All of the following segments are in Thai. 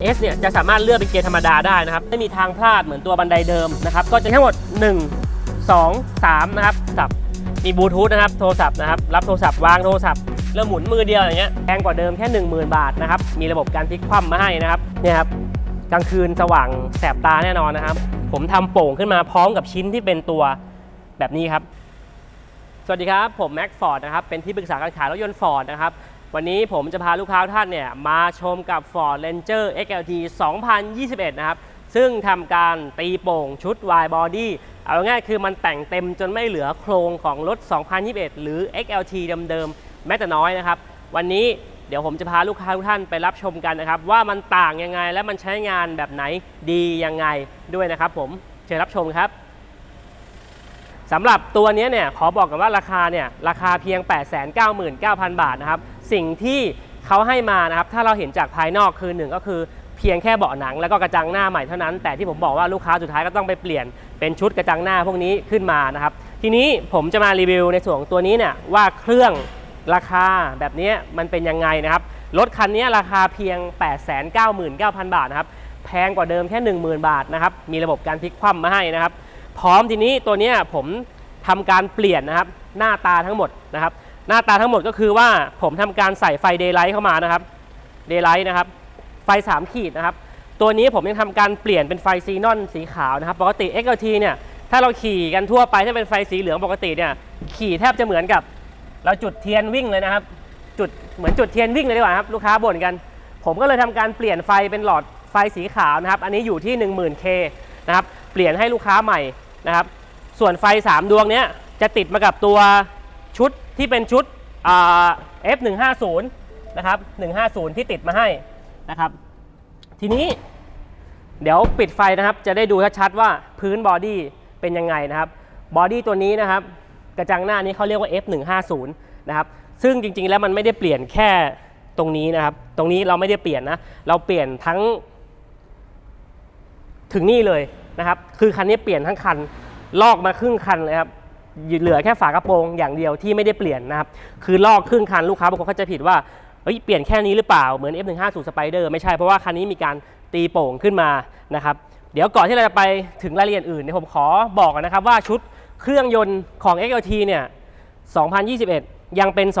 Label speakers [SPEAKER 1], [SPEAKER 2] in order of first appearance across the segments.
[SPEAKER 1] S เนี่ยจะสามารถเลือกเป็นเกียร์ธรรมดาได้นะครับ ไม่มีทางพลาดเหมือนตัวบันไดเดิมนะครับ ก็จะทั้งหมด 1 2 3 นะครับสับมีบลูทูธนะครับ โทรศัพท์นะครับ รับโทรศัพท์วางโทรศัพท์แล้วหมุนมือเดียวอย่างเงี้ยแพงกว่าเดิมแค่ 10,000 บาทนะครับ มีระบบการพลิกคว่ำมาให้นะครับเนี่ยครับกลางคืนสว่างแสบตาแน่นอนนะครับ ผมทำโป่งขึ้นมาพร้อมกับชิ้นที่เป็นตัวแบบนี้ครับ สวัสดีครับ ผมแม็กฟอร์ดนะครับเป็นที่ปรึกษาการขายรถยนต์ฟอร์ดนะครับ วันนี้ผมจะพาลูกค้าท่านเนี่ยมาชมกับ Ford Ranger XLT 2021 นะครับ ซึ่งทำการตีโป่งชุด wide body เอาง่ายคือมันแต่งเต็มจนไม่เหลือโครงของรถ 2021 หรือ XLT เดิมๆ แม้แต่น้อยนะครับ วันนี้เดี๋ยวผมจะพาลูกค้าทุกท่านไปรับชมกันนะครับ ว่ามันต่างยังไงและมันใช้งานแบบไหนดียังไงด้วยนะครับผมเชิญรับชมครับสำหรับตัวนี้เนี่ยขอบอกกันว่าราคาเนี่ยราคาเพียง 899,000 บาทนะครับ สิ่งที่เขาให้มานะครับ ถ้าเราเห็นจากภายนอกคือหนึ่งก็คือเพียงแค่เบาะหนังแล้วก็กระจังหน้าใหม่เท่านั้น แต่ที่ผมบอกว่าลูกค้าสุดท้ายก็ต้องไปเปลี่ยนเป็นชุดกระจังหน้าพวกนี้ขึ้นมานะครับ ทีนี้ผมจะมารีวิวในส่วนตัวนี้เนี่ยว่าเครื่องราคาแบบนี้มันเป็นยังไงนะครับ รถคันนี้ราคาเพียง 899,000 บาทนะครับ แพงกว่าเดิมแค่ 10,000 บาทนะครับ มีระบบการพลิกคว่ำมาให้นะครับ พร้อมทีนี้ตัวนี้ผมทำการเปลี่ยนนะครับหน้าตาทั้งหมดนะครับ หน้าตาทั้งหมดก็คือว่าผมทำการใส่ไฟเดย์ไลท์เข้ามานะครับเดย์ไลท์นะครับ ไฟ 3 ขีดนะครับ ตัวนี้ผมยังทำการเปลี่ยนเป็นไฟซีนอนสีขาวนะครับ ปกติ XLT เนี่ยถ้าเราขี่กันทั่วไปถ้าเป็นไฟสีเหลืองปกติเนี่ยขี่แทบจะเหมือนกับ เราจุดเทียนวิ่งเลยนะครับ จุดเหมือนจุดเทียนวิ่งเลยดีกว่าครับลูกค้าบ่นกัน ผมก็เลยทำการเปลี่ยนไฟเป็นหลอดไฟสีขาวนะครับ อันนี้อยู่ที่ 10,000K นะครับเปลี่ยนให้ลูกค้าใหม่นะครับ ส่วนไฟ 3 ดวงเนี้ยจะติดมากับตัว ชุดที่เป็นชุดอ่า F150 นะครับ 150 ที่ติดมาให้นะครับ ทีนี้เดี๋ยวปิดไฟนะครับ จะได้ดูชัดๆว่าพื้นบอดี้เป็นยังไงนะครับบอดี้ตัวนี้นะครับ กระจังหน้านี้เขาเรียกว่า F150 นะครับ ซึ่งจริงๆแล้วมันไม่ได้เปลี่ยนแค่ตรงนี้นะครับ ตรงนี้เราไม่ได้เปลี่ยนนะ เราเปลี่ยนทั้ง ถึงนี่เลยนะครับ คือคันนี้เปลี่ยนทั้งคัน ลอกมาครึ่งคันเลยครับ เหลือแค่ฝากระโปรงอย่างเดียวที่ไม่ได้เปลี่ยนนะครับ คือลอกครึ่งคันลูกค้าบางคนเขาใจะผิดว่าเฮ้ยเปลี่ยนแค่นี้หรือเปล่าเหมือน F150 Spider ไม่ใช่เพราะว่าคันนี้มีการตีโป่งขึ้นมานะครับ เดี๋ยวก่อนที่เราจะไปถึงรายละเอียดอื่นเนี่ยผมขอบอกก่อนนะครับว่าชุดเครื่องยนต์ของ XLT เนี่ย 2021 ยังเป็น 2002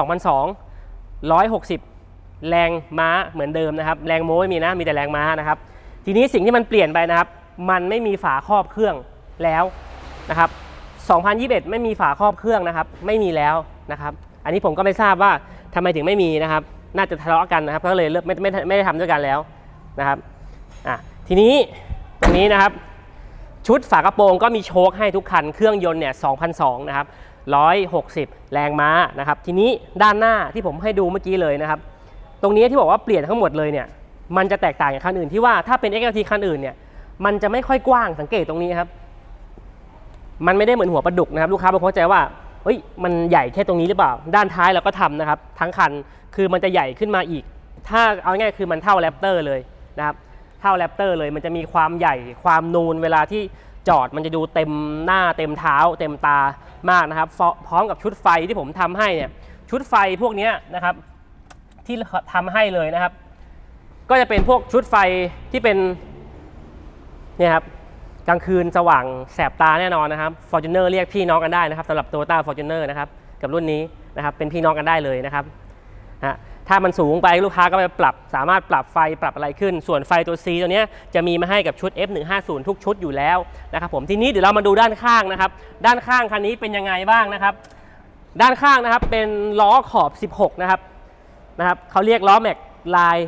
[SPEAKER 1] 160 แรงม้าเหมือนเดิมนะครับ แรงโม้ไม่มีนะมีแต่แรงม้านะครับ ทีนี้สิ่งที่มันเปลี่ยนไปนะครับ มันไม่มีฝาครอบเครื่องแล้วนะครับ 2021 ไม่มีฝาครอบเครื่องนะครับ ไม่มีแล้วนะครับ อันนี้ผมก็ไม่ทราบว่าทำไมถึงไม่มีนะครับ น่าจะทะเลาะกันนะครับก็เลยเลิกไม่ไม่ไม่ได้ทำด้วยกันแล้วนะครับอะทีนี้ตรงนี้นะครับ ชุดฝากระโปรงก็มีโชคให้ทุกคันเครื่องยนต์เนี่ย2,002นะครับ160 แรงม้านะครับ ทีนี้ด้านหน้าที่ผมให้ดูเมื่อกี้เลยนะครับ ตรงนี้ที่บอกว่าเปลี่ยนทั้งหมดเลยเนี่ย มันจะแตกต่างจากคันอื่นที่ว่าถ้าเป็น XLT คันอื่นเนี่ย มันจะไม่ค่อยกว้างสังเกตตรงนี้ครับ มันไม่ได้เหมือนหัวปลาดุกนะครับ ลูกค้าบางคนเข้าใจว่าเฮ้ยมันใหญ่แค่ตรงนี้หรือเปล่า ด้านท้ายเราก็ทำนะครับ ทั้งคันคือมันจะใหญ่ขึ้นมาอีก ถ้าเอาง่ายๆคือมันเท่าแรปเตอร์เลยนะครับเท่าแรปเตอร์เลยมันจะมีความใหญ่ความนูนเวลาที่จอดมันจะดูเต็มหน้าเต็มเท้า เต็มตามากนะครับ พร้อมกับชุดไฟที่ผมทำให้เนี่ยชุดไฟพวกนี้นะครับ ที่ทำให้เลยนะครับ ก็จะเป็นพวกชุดไฟที่เป็นเนี่ยครับ กลางคืนสว่างแสบตาแน่นอนนะครับ Fortuner เรียกพี่น้องกันได้นะครับสำหรับ Toyota Fortuner นะครับกับรุ่นนี้นะครับเป็นพี่น้องกันได้เลยนะครับฮะถ้ามันสูงไปลูกค้าก็ไปปรับ สามารถปรับไฟปรับอะไรขึ้น ส่วนไฟตัว C ตัวนี้จะมีมาให้กับชุด F150 ทุกชุดอยู่แล้วนะครับผมทีนี้เดี๋ยวเรามาดูด้านข้างนะครับ ด้านข้างคันนี้เป็นยังไงบ้างนะครับ ด้านข้างนะครับเป็นล้อขอบ 16 นะครับนะครับเขาเรียกล้อแม็กลาย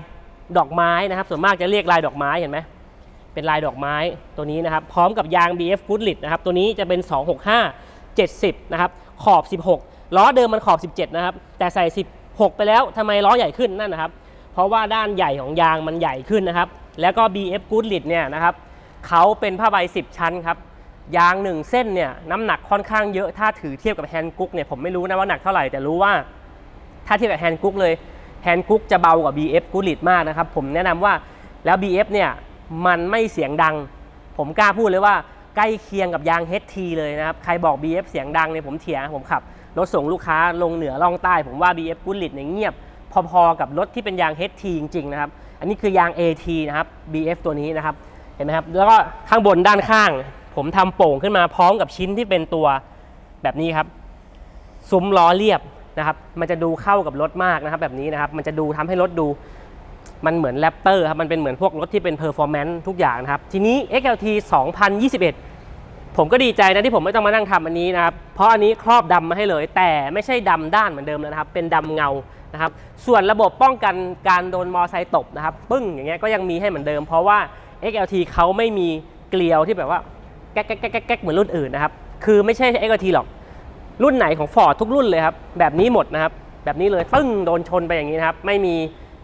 [SPEAKER 1] ดอกไม้นะครับ ส่วนมากจะเรียกลายดอกไม้เห็นไหม เป็นลายดอกไม้ตัวนี้นะครับ พร้อมกับยาง BF Goodrich นะครับ ตัวนี้จะเป็น 265 70 นะครับ ขอบ 16 ล้อเดิมมันขอบ 17 นะครับ แต่ใส่ 16 ไปแล้วทำไมล้อใหญ่ขึ้นนั่นนะครับ เพราะว่าด้านใหญ่ของยางมันใหญ่ขึ้นนะครับ แล้วก็ BF Goodrich เนี่ยนะครับเขาเป็นผ้าใบ 10 ชั้นครับ ยาง 1 เส้นเนี่ยน้ำหนักค่อนข้างเยอะ ถ้าถือเทียบกับแฮนด์กุ๊กเนี่ยผมไม่รู้นะว่าหนักเท่าไหร่ แต่รู้ว่าถ้าเทียบกับแฮนด์กุ๊กเลยแฮนด์กุ๊กจะเบากว่า BF กูลิตมากนะครับ ผมแนะนำว่าแล้ว BF เนี่ย มันไม่เสียงดัง ผมกล้าพูดเลยว่าใกล้เคียงกับยาง HT เลยนะครับ ใครบอก BF เสียงดังเนี่ยผมเถียงผมขับ รถส่งลูกค้าลงเหนือล่องใต้ ผมว่า BF กูลิตเนี่ยเงียบ พอๆกับรถที่เป็นยาง HT จริงๆนะครับ อันนี้คือยาง AT นะครับ BF ตัวนี้นะครับ เห็นไหมครับ แล้วก็ข้างบนด้านข้าง ผมทำโป่งขึ้นมาพร้อมกับชิ้นที่เป็นตัวแบบนี้ครับ ซุ้มล้อเรียบนะครับ มันจะดูเข้ากับรถมากนะครับ แบบนี้นะครับ มันจะดูทำให้รถดู มันเหมือนแรปเตอร์ครับ มันเป็นเหมือนพวกรถที่เป็นเพอร์ฟอร์แมนซ์ทุกอย่างนะครับ ทีนี้ XLT 2021 ผมก็ดีใจนะที่ผมไม่ต้องมานั่งทำอันนี้นะครับ เพราะอันนี้ครอบดำมาให้เลย แต่ไม่ใช่ดำด้านเหมือนเดิมแล้วนะครับ เป็นดำเงานะครับ ส่วนระบบป้องกันการโดนมอไซค์ตบนะครับ ปึ้งอย่างเงี้ยก็ยังมีให้เหมือนเดิม เพราะว่า XLT เขาไม่มีเกลียวที่แบบว่าแก๊กแก๊กแก๊กแก๊กแก๊กเหมือนรุ่นอื่นนะครับ คือไม่ใช่ XLT หรอก รุ่นไหนของ Ford ทุกรุ่นเลยครับ แบบนี้หมดนะครับ แบบนี้เลยปึ้งโดนชนไปอย่างนี้นะครับ ไม่มี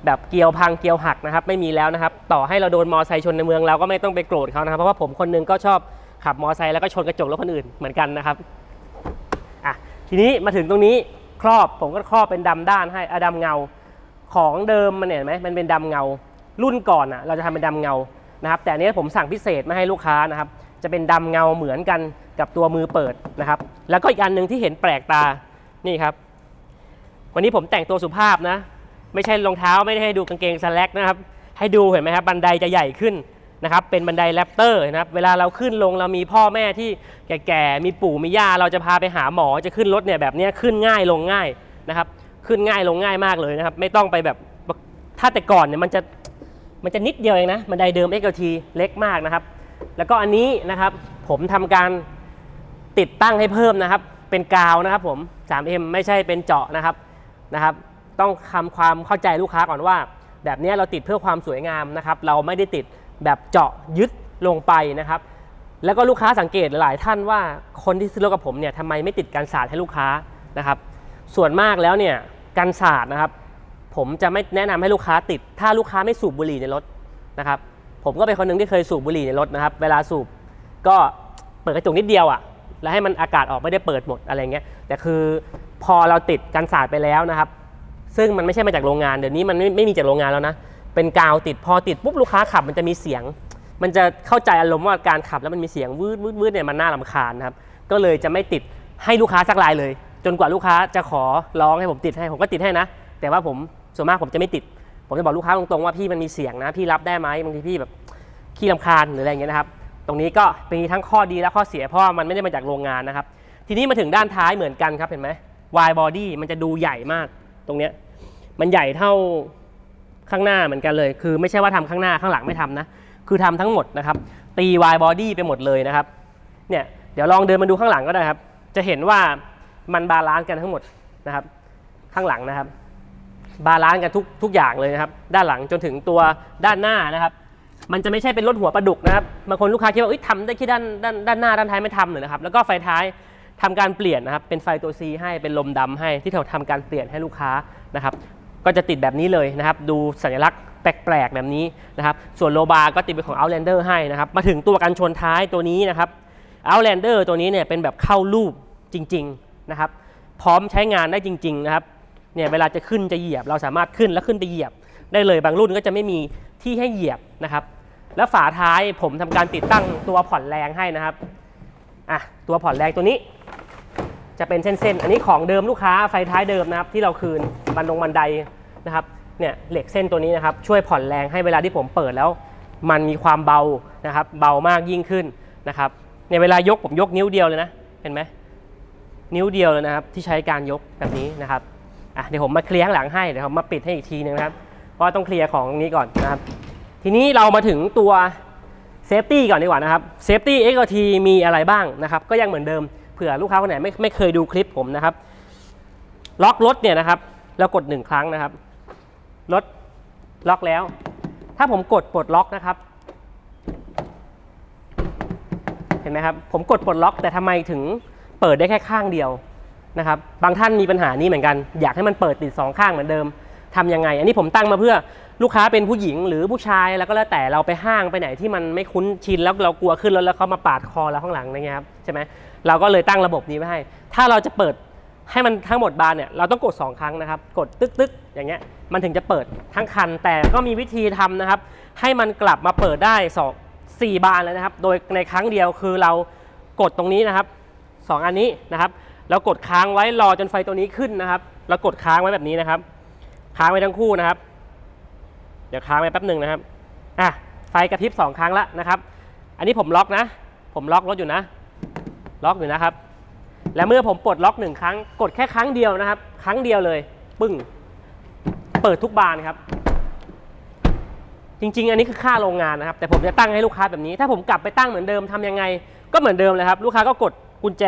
[SPEAKER 1] แบบเกียวพังเกียวหักนะครับไม่มีแล้วนะครับ ต่อให้เราโดนมอไซค์ชนในเมืองเราก็ไม่ต้องไปโกรธเขานะครับ เพราะว่าผมคนนึงก็ชอบขับมอไซค์แล้วก็ชนกระจกรถคนอื่นเหมือนกันนะครับอะทีนี้มาถึงตรงนี้ครอบผมก็ครอบเป็นดำด้านให้อะดำเงา ของเดิมมันเนี่ยเห็นไหมมันเป็นดำเงา รุ่นก่อนอะเราจะทำเป็นดำเงานะครับ แต่อันนี้ผมสั่งพิเศษมาให้ลูกค้านะครับ จะเป็นดำเงาเหมือนกันกับตัวมือเปิดนะครับ แล้วก็อีกอันหนึ่งที่เห็นแปลกตานี่ครับ วันนี้ผมแต่งตัวสุภาพนะ ไม่ใช่รองเท้าไม่ได้ให้ดูกางเกงสแลกนะครับ ให้ดูเห็นไหมครับบันไดจะใหญ่ขึ้นนะครับ เป็นบันไดแรปเตอร์นะครับ เวลาเราขึ้นลงเรามีพ่อแม่ที่แก่ๆ มีปู่มีย่า เราจะพาไปหาหมอจะขึ้นรถเนี่ยแบบนี้ขึ้นง่ายลงง่ายนะครับ ขึ้นง่ายลงง่ายมากเลยนะครับ ไม่ต้องไปแบบถ้าแต่ก่อนเนี่ยมันจะมันจะนิดเดียวเองนะบันไดเดิม XLT เล็กมากนะครับ แล้วก็อันนี้นะครับผมทำการติดตั้งให้เพิ่มนะครับ เป็นกาวนะครับผม 3M ไม่ใช่เป็นเจาะนะครับนะครับ ต้องทำความเข้าใจลูกค้าก่อนว่า แบบนี้เราติดเพื่อความสวยงามนะครับเราไม่ได้ติดแบบเจาะยึดลงไปนะครับ แล้วก็ลูกค้าสังเกตหลายท่านว่าคนที่ซื้อรถกับผมเนี่ยทำไมไม่ติดกันศาสตร์ให้ลูกค้านะครับ ส่วนมากแล้วเนี่ยกันศาสตร์นะครับ ผมจะไม่แนะนำให้ลูกค้าติด ถ้าลูกค้าไม่สูบบุหรี่ในรถนะครับ ผมก็เป็นคนหนึ่งที่เคยสูบบุหรี่ในรถนะครับ เวลาสูบก็เปิดกระจกนิดเดียวอะ่ะแล้วให้มันอากาศออกไม่ได้เปิดหมดอะไรเงี้ยแต่คือพอเราติดกันศาสตร์ไปแล้วนะครับ ซึ่งมันไม่ใช่มาจากโรงงาน เดี๋ยวนี้มันไม่ไม่มีจากโรงงานแล้วนะ เป็นกาวติดพอติดปุ๊บลูกค้าขับมันจะมีเสียง มันจะเข้าใจอารมณ์ว่าการขับแล้วมันมีเสียงวืดวืดวืดเนี่ยมันน่ารำคาญนะครับ ก็เลยจะไม่ติดให้ลูกค้าสักรายเลย จนกว่าลูกค้าจะขอร้องให้ผมติดให้ผมก็ติดให้นะ แต่ว่าผมส่วนมากผมจะไม่ติด ผมจะบอกลูกค้าตรงๆว่าพี่มันมีเสียงนะ พี่รับได้ไหมบางทีพี่แบบขี้รำคาญหรืออะไรอย่างเงี้ยนะครับ ตรงนี้ก็เป็นทั้งข้อดีและข้อเสียเพราะว่ามันไม่ได้มาจากโรงงานนะครับ ทีนี้มาถึงด้านท้ายเหมือนกันครับเห็นไหม wide body มันจะดูใหญ่มาก ตรงเนี้ยมันใหญ่เท่าข้างหน้าเหมือนกันเลย คือไม่ใช่ว่าทำข้างหน้าข้างหลังไม่ทำนะ คือทำทั้งหมดนะครับตี wide body ไปหมดเลยนะครับเนี่ยเดี๋ยวลองเดินมาดูข้างหลังก็ได้ครับ จะเห็นว่ามันบาลานซ์กันทั้งหมดนะครับ ข้างหลังนะครับ บาลานซ์กันทุกทุกอย่างเลยนะครับ ด้านหลังจนถึงตัวด้านหน้านะครับ มันจะไม่ใช่เป็นรถหัวปลาดุกนะครับบางคนลูกค้าคิดว่าเอ้ยทำได้แค่ด้านด้านด้านหน้าด้านท้ายไม่ทำเลยนะครับ แล้วก็ไฟท้าย ทำการเปลี่ยนนะครับเป็นไฟตัว C ให้เป็นลมดำให้ที่เราทำการเปลี่ยนให้ลูกค้านะครับก็จะติดแบบนี้เลยนะครับดูสัญลักษณ์แปลกๆแบบนี้นะครับส่วนโลบาร์ก็ติดเป็นของ Outlander ให้นะครับมาถึงตัวกันชนท้ายตัวนี้นะครับ Outlander ตัวนี้เนี่ยเป็นแบบเข้ารูปจริงๆนะครับพร้อมใช้งานได้จริงๆนะครับเนี่ยเวลาจะขึ้นจะเหยียบเราสามารถขึ้นแล้วขึ้นไปเหยียบ ได้เลยบางรุ่นก็จะไม่มีที่ให้เหยียบนะครับแล้วฝาท้ายผมทำการติดตั้งตัวผ่อนแรงให้นะครับอะตัวผ่อนแรงตัวนี้ จะเป็นเส้นๆ อันนี้ของเดิมลูกค้าไฟท้ายเดิมนะครับที่เราคืนบันดงบันไดนะครับเนี่ยเหล็กเส้นตัวนี้นะครับช่วยผ่อนแรงให้เวลาที่ผมเปิดแล้ว มันมีความเบานะครับเบามากยิ่งขึ้นนะครับเนี่ยเวลายกผมยกนิ้วเดียวเลยนะเห็นไหมนิ้วเดียวเลยนะครับที่ใช้การยกแบบนี้นะครับอะเดี๋ยวผมมาเคลียร์ข้างหลังให้เดี๋ยวผมมาปิดให้อีกทีนึงนะครับเพราะต้องเคลียร์ของนี้ก่อนนะครับ ทีนี้เรามาถึงตัวเซฟตี้ก่อนดีกว่านะครับเซฟตี้ XLT มีอะไรบ้างนะครับก็ยังเหมือนเดิม เผื่อลูกค้าคนไหนไม่ไม่เคยดูคลิปผมนะครับ ล็อกรถเนี่ยนะครับ เรากดหนึ่งครั้งนะครับ รถล็อกแล้ว ถ้าผมกดปลดล็อกนะครับ เห็นไหมครับ ผมกดปลดล็อก แต่ทำไมถึงเปิดได้แค่ข้างเดียวนะครับ บางท่านมีปัญหานี้เหมือนกัน อยากให้มันเปิดติดสองข้างเหมือนเดิมทำยังไง อันนี้ผมตั้งมาเพื่อ ลูกค้าเป็นผู้หญิงหรือผู้ชายแล้วก็แล้วแต่เราไปห้างไปไหนที่มันไม่คุ้นชินแล้วเรากลัวขึ้นรถแล้วเขามาปาดคอเราข้างหลังอะไรเงี้ยครับใช่ไหมเราก็เลยตั้งระบบนี้ไว้ให้ ถ้าเราจะเปิดให้มันทั้งหมดบานเนี่ยเราต้องกด 2 ครั้งนะครับ กดตึ๊กตึ๊กอย่างเงี้ยมันถึงจะเปิดทั้งคัน แต่ก็มีวิธีทำนะครับ ให้มันกลับมาเปิดได้สองสี่บานเลยนะครับ โดยในครั้งเดียวคือเรากดตรงนี้นะครับสองอันนี้นะครับแล้วกดค้างไว้รอจนไฟตัวนี้ขึ้นนะครับแล้วกดค้างไว้แบบนี้นะครับ ค้างไว้ทั้งคู่นะครับ เดี๋ยวค้างไปแป๊บหนึ่งนะครับ อะ ไฟกระพริบสองครั้งละนะครับ อันนี้ผมล็อกนะ ผมล็อกรถอยู่นะ ล็อกอยู่นะครับ และเมื่อผมปลดล็อกหนึ่งครั้ง กดแค่ครั้งเดียวนะครับ ครั้งเดียวเลย ปึ้ง เปิดทุกบานครับ จริง ๆ อันนี้คือค่าโรงงานนะครับ แต่ผมจะตั้งให้ลูกค้าแบบนี้ ถ้าผมกลับไปตั้งเหมือนเดิมทำยังไง ก็เหมือนเดิมเลยครับ ลูกค้าก็กดกุญแจ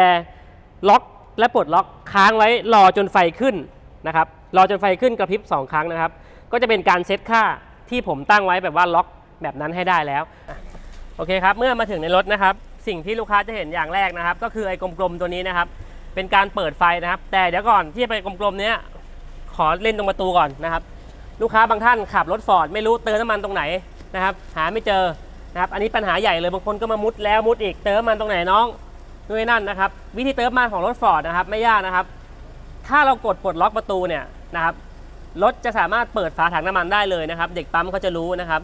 [SPEAKER 1] ล็อก และปลดล็อก ค้างไว้ รอจนไฟขึ้นนะครับ รอจนไฟขึ้นกระพริบสองครั้งนะครับ ก็จะเป็นการเซตค่า ที่ผมตั้งไว้แบบว่าล็อกแบบนั้นให้ได้แล้ว โอเคครับ เมื่อมาถึงในรถนะครับ สิ่งที่ลูกค้าจะเห็นอย่างแรกนะครับ ก็คือไอ้กลมๆตัวนี้นะครับ เป็นการเปิดไฟนะครับ แต่เดี๋ยวก่อนที่จะไปกลมๆเนี้ยขอเล่นตรงประตูก่อนนะครับ ลูกค้าบางท่านขับรถฟอร์ดไม่รู้เติมน้ำมันตรงไหนนะครับ หาไม่เจอนะครับ อันนี้ปัญหาใหญ่เลยบางคนก็มามุดแล้วมุดอีกเติมน้ำมันตรงไหนน้องนู่นนนั่นนะครับ วิธีเติมน้ำมันของรถฟอร์ดนะครับ ไม่ยากนะครับ ถ้าเรากดปลดล็อกประตูเนี่ยนะครับ รถจะสามารถเปิดฝาถังน้ำมันได้เลยนะครับ เด็กปั๊มเขาจะรู้นะครับ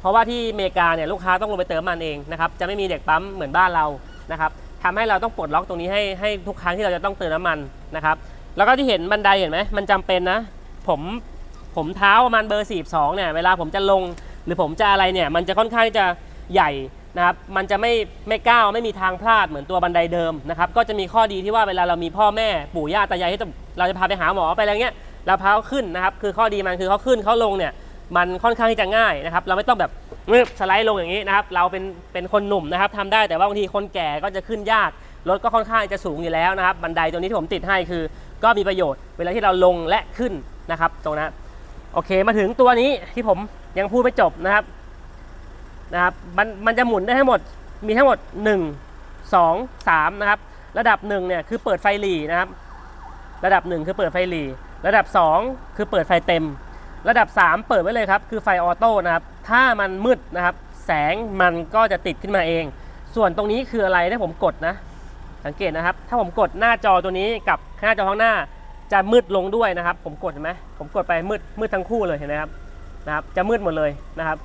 [SPEAKER 1] เพราะว่าที่อเมริกาเนี่ยลูกค้าต้องลงไปเติมน้ำมันเองนะครับ จะไม่มีเด็กปั๊มเหมือนบ้านเรานะครับทำให้เราต้องปลดล็อกตรงนี้ให้ให้ทุกครั้งที่เราจะต้องเติมน้ำมันนะครับ แล้วก็ที่เห็นบันไดเห็นไหมมันจำเป็นนะ ผมผมเท้าประมาณเบอร์42เนี่ยเวลาผมจะลงหรือผมจะอะไรเนี่ยมันจะค่อนข้างจะใหญ่นะครับ มันจะไม่ไม่ก้าวไม่มีทางพลาดเหมือนตัวบันไดเดิมนะครับ ก็จะมีข้อดีที่ว่าเวลาเรามีพ่อแม่ปู่ย่าตายายที่เราจะพาไปหาหมอไปอะไรเงี้ย เราพาเขาขึ้นนะครับคือข้อดีมันคือเขาขึ้นเขาลงเนี่ยมันค่อนข้างที่จะง่ายนะครับเราไม่ต้องแบบงึบสไลด์ลงอย่างนี้นะครับเราเป็นเป็นคนหนุ่มนะครับทำได้แต่ว่าบางทีคนแก่ก็จะขึ้นยากรถก็ค่อนข้างจะสูงอยู่แล้วนะครับบันไดตัวนี้ที่ผมติดให้คือ ก็มีประโยชน์เวลาที่เราลงและขึ้นนะครับ ตรงนั้นโอเคมาถึงตัวนี้ที่ผมยังพูดไม่จบนะครับนะครับมันมันจะหมุนได้ทั้งหมดมีทั้งหมด 1 2 3นะครับระดับ1เนี่ยคือเปิดไฟหลีนะครับ ระดับ 1 คือเปิดไฟหลี ระดับ 2 คือเปิดไฟเต็ม ระดับ 3 เปิดไว้เลยครับ คือไฟออโต้นะครับ ถ้ามันมืดนะครับ แสงมันก็จะติดขึ้นมาเอง ส่วนตรงนี้คืออะไรถ้าผมกดนะ สังเกตนะครับ ถ้าผมกดหน้าจอตัวนี้กับหน้าจอข้างหน้าจะมืดลงด้วยนะครับ ผมกดเห็นไหมผมกดไปมืดมืดทั้งคู่เลยเห็นไหมครับนะครับ จะมืดหมดเลยนะครับ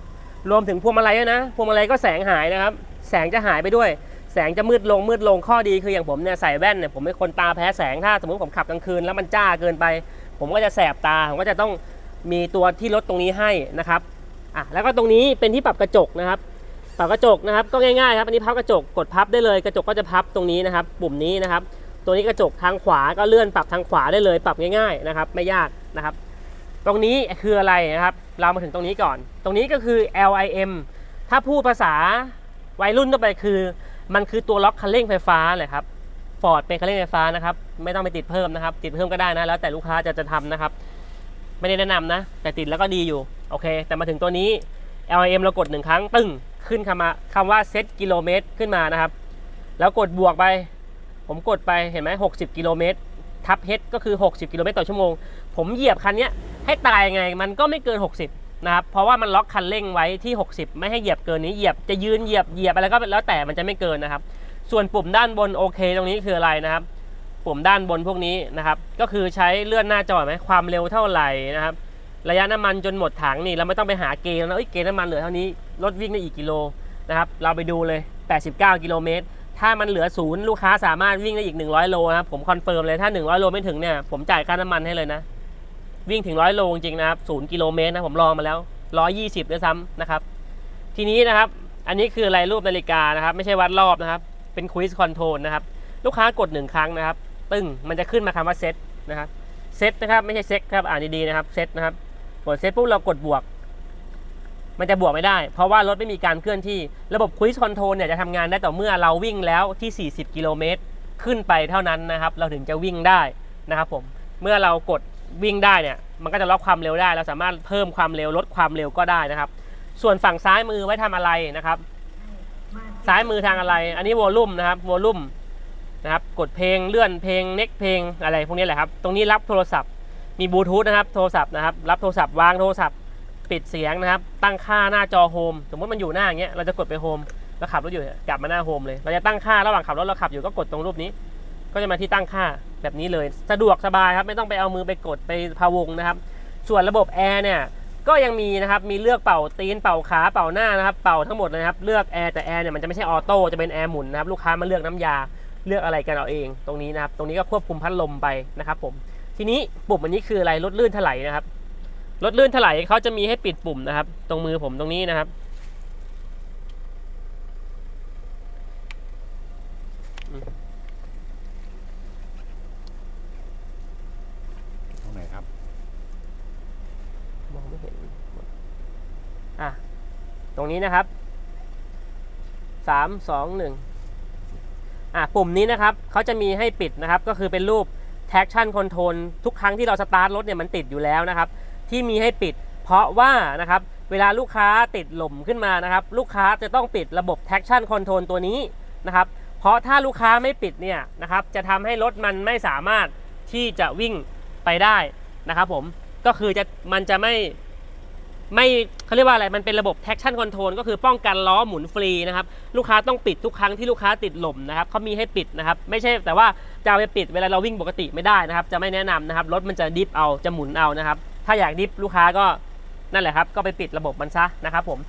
[SPEAKER 1] รวมถึงพวงมาลัยด้วยนะพวงมาลัยก็แสงหายนะครับ แสงจะหายไปด้วย แสงจะมืดลงมืดลงข้อดีคืออย่างผมเนี่ยใส่แว่นเนี่ยผมเป็นคนตาแพ้แสงถ้าสมมติผมขับกลางคืนแล้วมันจ้าเกินไป ผมก็จะแสบตา ผมก็จะต้องมีตัวที่ลดตรงนี้ให้นะครับอะแล้วก็ตรงนี้เป็นที่ปรับกระจกนะครับ ปรับกระจกนะครับก็ง่ายๆครับอันนี้พับกระจกกดพับได้เลยกระจกก็จะพับตรงนี้นะครับ ปุ่มนี้นะครับ ตัวนี้กระจกทางขวาก็เลื่อนปรับทางขวาได้เลย ปรับง่ายๆนะครับ ไม่ยากนะครับ ตรงนี้คืออะไรนะครับ เรามาถึงตรงนี้ก่อน ตรงนี้ก็คือ LIM ถ้าพูดภาษาวัยรุ่นทั่วไปคือ มันคือตัวล็อกคันเร่งไฟฟ้าเลยครับ ฟอร์ดเป็นคันเร่งไฟฟ้านะครับ ไม่ต้องไปติดเพิ่มนะครับ ติดเพิ่มก็ได้นะแล้วแต่ลูกค้าจะจะทำนะครับ ไม่ได้แนะนำนะ แต่ติดแล้วก็ดีอยู่ โอเค แต่มาถึงตัวนี้ LIM เรากดหนึ่งครั้งตึ้งขึ้นคำว่าคำว่าเซตกิโลเมตรขึ้นมานะครับ แล้วกดบวกไป ผมกดไปเห็นไหม60กิโลเมตรทับเฮดก็คือ 60 กิโลเมตรต่อชั่วโมง ผมเหยียบคันนี้ให้ตายยังไง มันก็ไม่เกิน 60 นะครับ เพราะว่ามันล็อกคันเร่งไว้ที่ 60 ไม่ให้เหยียบเกินนี้ เหยียบจะยืนเหยียบเหยียบอะไรก็แล้วแต่มันจะไม่เกินนะครับ ส่วนปุ่มด้านบนโอเค ตรงนี้คืออะไรนะครับ ปุ่มด้านบนพวกนี้นะครับ ก็คือใช้เลื่อนหน้าจอไหมความเร็วเท่าไหร่นะครับ ระยะน้ำมันจนหมดถังนี่เราไม่ต้องไปหาเกณฑ์แล้วเอ้ยเกณฑ์น้ำมันเหลือเท่านี้รถวิ่งได้อีกกิโลนะครับ เราไปดูเลย 89 กิโลเมตรถ้ามันเหลือศูนย์ลูกค้าสามารถวิ่งได้อีก 100 โลนะครับผมคอนเฟิร์มเลยถ้า 100 โลไม่ถึงเนี่ยผมจ่ายค่าน้ำมันให้เลยนะ วิ่งถึง 100 โลจริงนะครับศูนย์กิโลเมตรนะผมลองมาแล้ว 120ด้วยซ้ำนะครับ ทีนี้นะครับ อันนี้คืออะไรรูปนาฬิกานะครับ ไม่ใช่วัดรอบนะครับ เป็นควิสคอนโทรลนะครับ ลูกค้ากดหนึ่งครั้งนะครับ ตึ้งมันจะขึ้นมาคำว่าเซตนะครับเซตนะครับไม่ใช่เซ็กครับอ่านดีๆนะครับเซตนะครับกดเซตปุ๊บเรากดบวก มันจะบวกไม่ได้ เพราะว่ารถไม่มีการเคลื่อนที่ระบบค i ิ e คอนโทรลเนี่ยจะทำงานได้ต่อเมื่อเราวิ่งแล้วที่ 40 กิโลเมตรขึ้นไปเท่านั้นนะครับ เราถึงจะวิ่งได้นะครับผมเมื่อเรากดวิ่งได้เนี่ยมันก็จะล็อกความเร็วได้ เราสามารถเพิ่มความเร็วลดความเร็วก็ได้นะครับ ส่วนฝั่งซ้ายมือไว้ทำอะไรนะครับ ซ้ายมือทางอะไร อันนี้วอลลุ่มนะครับวอลลุ่มนะครับกดเพลงเลื่อนเพลงเน็กเพลงอะไรพวกนี้แหละครับ ตรงนี้รับโทรศัพท์มีบลูทูธนะครับโทรศัพท์นะครับรับโทรศัพท์วางโทรศัพท์ปิดเสียงนะครับ ตั้งค่าหน้าจอโฮมสมมติมันอยู่หน้าอย่างเงี้ยเราจะกดไปโฮมแล้วขับรถอยู่กลับมาหน้าโฮมเลย เราจะตั้งค่าระหว่างขับรถเราขับอยู่ก็กดตรงรูปนี้ ก็จะมาที่ตั้งค่าแบบนี้เลย สะดวกสบายครับไม่ต้องไปเอามือไปกดไปพะวงนะครับ ส่วนระบบแอร์เนี่ย ก็ยังมีนะครับมีเลือกเป่าตีนเป่าขาเป่าหน้านะครับเป่าทั้งหมดเลยนะครับเลือกแอร์แต่แอร์เนี่ยมันจะไม่ใช่ออโต้จะเป็นแอร์หมุนนะครับลูกค้ามาเลือกน้ำยาเลือกอะไรกันเอาเอง ตรงนี้นะครับตรงนี้ก็ควบคุมพัดลมไปนะครับผมทีนี้ปุ่มอันนี้คืออะไรลดลื่นถลายนะครับรถลื่นถลายเขาจะมีให้ปิดปุ่มนะครับ ตรงมือผมตรงนี้นะครับ
[SPEAKER 2] ตรงไหนครับ
[SPEAKER 1] มองไม่เห็นอะ ตรงนี้นะครับสามสองหนึ่งอะปุ่มนี้นะครับเขาจะมีให้ปิดนะครับ ก็คือเป็นรูป traction control ทุกครั้งที่เราสตาร์ทรถเนี่ยมันติดอยู่แล้วนะครับ ที่มีให้ปิด เพราะว่านะครับเวลาลูกค้าติดหล่มขึ้นมานะครับ ลูกค้าจะต้องปิดระบบ traction control ตัวนี้นะครับ เพราะถ้าลูกค้าไม่ปิดเนี่ยนะครับจะทำให้รถมันไม่สามารถที่จะวิ่งไปได้นะครับผมก็คือจะมันจะไม่ ไม่เขาเรียกว่าอะไรมันเป็นระบบ traction control ก็คือป้องกันล้อหมุนฟรีนะครับลูกค้าต้องปิดทุกครั้งที่ลูกค้าติดหล่มนะครับเขามีให้ปิดนะครับไม่ใช่แต่ว่าจะเอาไปปิดเวลาเราวิ่งปกติไม่ได้นะครับ จะไม่แนะนำนะครับรถมันจะดิฟเอาจะหมุนเอานะครับถ้าอยากดิฟลูกค้าก็นั่นแหละครับก็ไปปิดระบบมันซะนะครับผม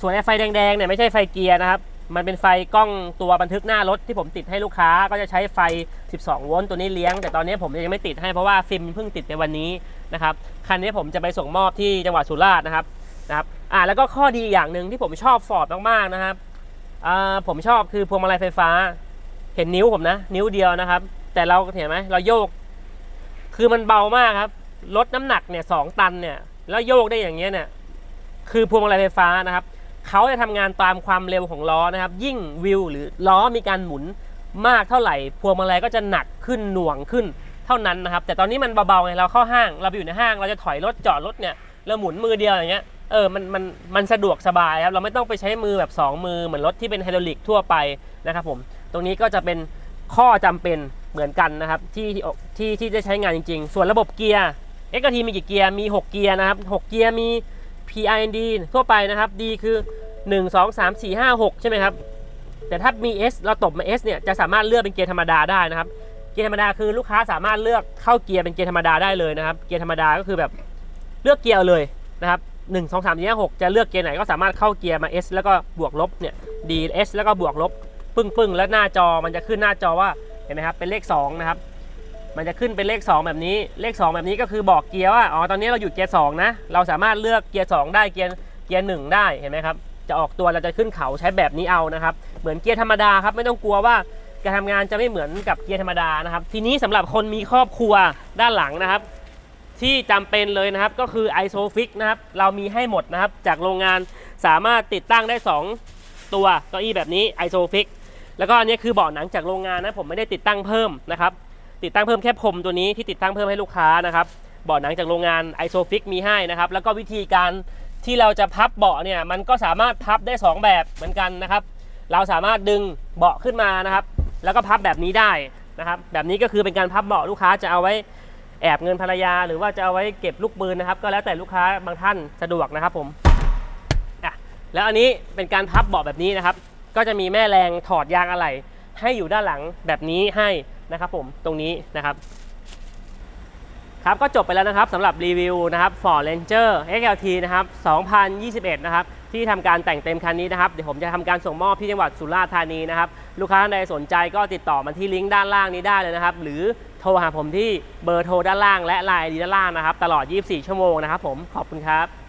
[SPEAKER 1] ส่วนไอ้ไฟแดงๆเนี่ยไม่ใช่ไฟเกียร์นะครับ มันเป็นไฟกล้องตัวบันทึกหน้ารถที่ผมติดให้ลูกค้าก็จะใช้ไฟ 12 โวลต์ตัวนี้เลี้ยง แต่ตอนนี้ผมยังไม่ติดให้เพราะว่าฟิล์มเพิ่งติดไปวันนี้นะครับคันนี้ผมจะไปส่งมอบที่จังหวัดสุราษฎร์นะครับนะครับอ่าแล้วก็ข้อดีอย่างหนึ่งที่ผมชอบฟอร์ดมากๆนะครับอ่าผมชอบคือพวงมาลัยไฟฟ้า เห็นนิ้วผมนะ นิ้วเดียวนะครับ แต่เราเห็นไหมเราโยก คือมันเบามากครับลดน้ำหนักเนี่ยสองตันเนี่ยแล้วโยกได้อย่างเงี้ยเนี่ยคือพวงมาลัยไฟฟ้านะครับ เขาจะทำงานตามความเร็วของล้อนะครับ ยิ่งวิวหรือล้อมีการหมุนมากเท่าไหร่พวงมาลัยก็จะหนักขึ้นหน่วงขึ้นเท่านั้นนะครับ แต่ตอนนี้มันเบาๆไงเราเข้าห้าง เราไปอยู่ในห้างเราจะถอยรถจอดรถเนี่ยเราหมุนมือเดียวอย่างเงี้ยเออมันมันมันสะดวกสบายครับเราไม่ต้องไปใช้มือแบบ 2 มือเหมือนรถที่เป็นไฮดรอลิกทั่วไปนะครับผมตรงนี้ก็จะเป็นข้อจำเป็นเหมือนกันนะครับที่ที่ที่จะใช้งานจริง ๆ ส่วนระบบเกียร์ x ทีมีกี่เกียร์มี 6 เกียร์นะครับ6เกียร์มี PIND ทั่วไปนะครับ D คือ 1 2 3 4 5 6 ใช่ไหมครับ แต่ถ้ามี S เราตบมา S เนี่ยจะสามารถเลือกเป็นเกียร์ธรรมดาได้นะครับ เกียร์ธรรมดาคือลูกค้าสามารถเลือกเข้าเกียร์เป็นเกียร์ธรรมดาได้เลยนะครับ เกียร์ธรรมดาก็คือแบบเลือกเกียร์เลยนะครับ1 2 3 4 5 6จะเลือกเกียร์ไหนก็สามารถเข้าเกียร์มา S แล้วก็บวกลบเนี่ย D S แล้วก็บวกลบปึ้งปึ้งแล้วหน้าจอมันจะขึ้นหน้าจอว่าเห็นไหมครับเป็นเลข2นะครับ มันจะขึ้นเป็นเลข 2 แบบนี้ เลข 2 แบบนี้ก็คือบอกเกียร์ว่า อ๋อ ตอนนี้เราอยู่เกียร์2นะ เราสามารถเลือกเกียร์ 2 ได้ เกียร์ เกียร์1ได้ เห็นไหมครับ จะออกตัวเราจะขึ้นเขาใช้แบบนี้เอานะครับ เหมือนเกียร์ธรรมดาครับ ไม่ต้องกลัวว่าการทำงานจะไม่เหมือนกับเกียร์ธรรมดานะครับ ทีนี้สำหรับคนมีครอบครัวด้านหลังนะครับ ที่จำเป็นเลยนะครับ ก็คือ ISOFIX นะครับ เรามีให้หมดนะครับ จากโรงงานสามารถติดตั้งได้ 2 ตัวเก้าอี้แบบนี้ ISOFIX แล้วก็อันนี้คือเบาะหนังจากโรงงานนะ ผมไม่ได้ติดตั้งเพิ่มนะครับ ติดตั้งเพิ่มแค่พรมตัวนี้ที่ติดตั้งเพิ่มให้ลูกค้านะครับเบาะหนังจากโรงงาน ISOFIX มีให้นะครับแล้วก็วิธีการที่เราจะพับเบาะเนี่ยมันก็สามารถพับได้ 2 แบบเหมือนกันนะครับ เราสามารถดึงเบาะขึ้นมานะครับ แล้วก็พับแบบนี้ได้นะครับ แบบนี้ก็คือเป็นการพับเบาะลูกค้าจะเอาไว้แอบเงินภรรยา หรือว่าจะเอาไว้เก็บลูกปืนนะครับ ก็แล้วแต่ลูกค้าบางท่านสะดวกนะครับผมอะแล้วอันนี้เป็นการพับเบาะแบบนี้นะครับ ก็จะมีแม่แรงถอดยางอะไหล่ให้อยู่ด้านหลังแบบนี้ให้ นะครับผมตรงนี้นะครับครับก็จบไปแล้วนะครับสำหรับรีวิวนะครับ Ford Ranger XLT นะครับ 2021 นะครับ ที่ทำการแต่งเต็มคันนี้นะครับ เดี๋ยวผมจะทำการส่งมอบที่จังหวัดสุราษฎร์ธานีนะครับ ลูกค้าท่านใดสนใจก็ติดต่อมาที่ลิงก์ด้านล่างนี้ได้เลยนะครับ หรือโทรหาผมที่เบอร์โทรด้านล่างและไลน์ดีด้านล่างนะครับ ตลอด 24 ชั่วโมงนะครับผมขอบคุณครับ